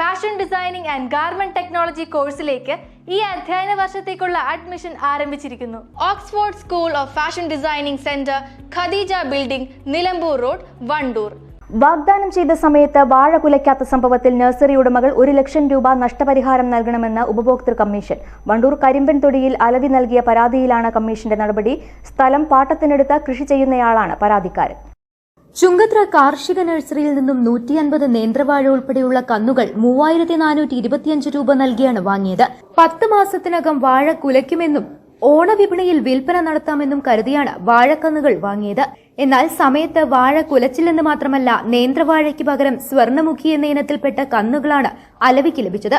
Fashion designing and garment technology കോഴ്സിലേക്ക് ഈ അധ്യയന വർഷത്തേക്കുള്ള അഡ്മിഷൻ ആരംഭിച്ചിരിക്കുന്നു. Oxford school of fashion designing centre Khadija building Nilambur road Wandoor വാഗ്ദാനം ചെയ്ത സമയത്ത് വാഴ കുലയ്ക്കാത്ത സംഭവത്തിൽ നഴ്സറി ഉടമകൾ ഒരു ലക്ഷം രൂപ നഷ്ടപരിഹാരം നൽകണമെന്ന് ഉപഭോക്തൃ കമ്മീഷൻ. വണ്ടൂർ കരിമ്പൻ തൊടിയിൽ അലവി നൽകിയ പരാതിയിലാണ് കമ്മീഷന്റെ നടപടി. സ്ഥലം പാട്ടത്തിനെടുത്ത് കൃഷി ചെയ്യുന്നയാളാണ് പരാതിക്കാരൻ. ചുങ്കത്ര കാർഷിക നഴ്സറിയിൽ നിന്നും നൂറ്റി അൻപത് നേന്ത്രവാഴ ഉൾപ്പെടെയുള്ള കന്നുകൾ മൂവായിരത്തി നാനൂറ്റി ഇരുപത്തിയഞ്ച് രൂപ നൽകിയാണ് വാങ്ങിയത്. പത്ത് മാസത്തിനകം വാഴ കുലയ്ക്കുമെന്നും ഓണവിപണിയിൽ വിൽപ്പന നടത്താമെന്നും കരുതിയാണ് വാഴക്കന്നുകൾ വാങ്ങിയത്. എന്നാൽ സമയത്ത് വാഴ കുലച്ചില്ലെന്ന് മാത്രമല്ല നേന്ത്രവാഴയ്ക്ക് പകരം സ്വർണമുഖി എന്ന ഇനത്തിൽപ്പെട്ട കന്നുകളാണ് അലവിക്ക് ലഭിച്ചത്.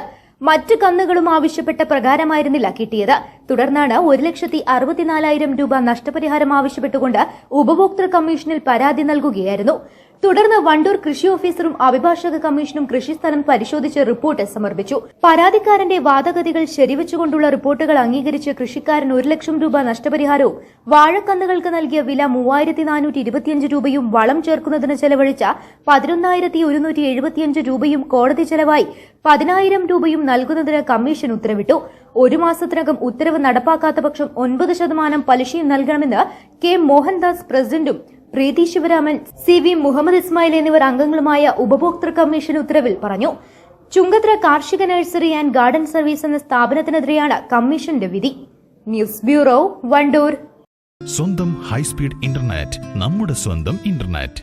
മറ്റു കന്നുകളും ആവശ്യപ്പെട്ട പ്രകാരമായിരുന്നില്ല കിട്ടിയത്. തുടർന്നാണ് ഒരു ലക്ഷത്തി അറുപത്തിനാലായിരം രൂപ നഷ്ടപരിഹാരം ആവശ്യപ്പെട്ടുകൊണ്ട് ഉപഭോക്തൃ കമ്മീഷനിൽ പരാതി നൽകുകയായിരുന്നു തുടർന്ന് വണ്ടൂർ കൃഷി ഓഫീസറും അഭിഭാഷക കമ്മീഷനും കൃഷിസ്ഥലം പരിശോധിച്ച് റിപ്പോർട്ട് സമർപ്പിച്ചു. പരാതിക്കാരന്റെ വാദഗതികൾ ശരിവച്ചുകൊണ്ടുള്ള റിപ്പോർട്ടുകൾ അംഗീകരിച്ച് കൃഷിക്കാരൻ ഒരു ലക്ഷം രൂപ നഷ്ടപരിഹാരവും വാഴക്കന്നുകൾക്ക് നൽകിയ വില മൂവായിരത്തി നാനൂറ്റി ഇരുപത്തിയഞ്ച് രൂപയും വളം ചേർക്കുന്നതിന് ചെലവഴിച്ച പതിനൊന്നായിരത്തി ഒരുന്നൂറ്റി എഴുപത്തിയഞ്ച് രൂപയും കോടതി ചെലവായി പതിനായിരം രൂപയും നൽകുന്നതിന് കമ്മീഷൻ ഉത്തരവിട്ടു. ഒരു മാസത്തിനകം ഉത്തരവ് നടപ്പാക്കാത്ത പക്ഷം ഒൻപത് ശതമാനം പലിശയും നൽകണമെന്ന് കെ മോഹൻദാസ് പ്രസിഡന്റും പ്രീതി ശിവരാമൻ സി വി മുഹമ്മദ് ഇസ്മായിൽ എന്നിവർ അംഗങ്ങളുമായ ഉപഭോക്തൃ കമ്മീഷൻ ഉത്തരവിൽ പറഞ്ഞു ചുങ്കത്ര കാർഷിക നഴ്സറി ആൻഡ് ഗാർഡൻ സർവീസ് എന്ന സ്ഥാപനത്തിനെതിരെയാണ് കമ്മീഷന്റെ വിധി. News bureau Wandoor. സ്വന്തം ഹൈസ്പീഡ് ഇന്റർനെറ്റ് നമ്മുടെ സ്വന്തം ഇന്റർനെറ്റ്.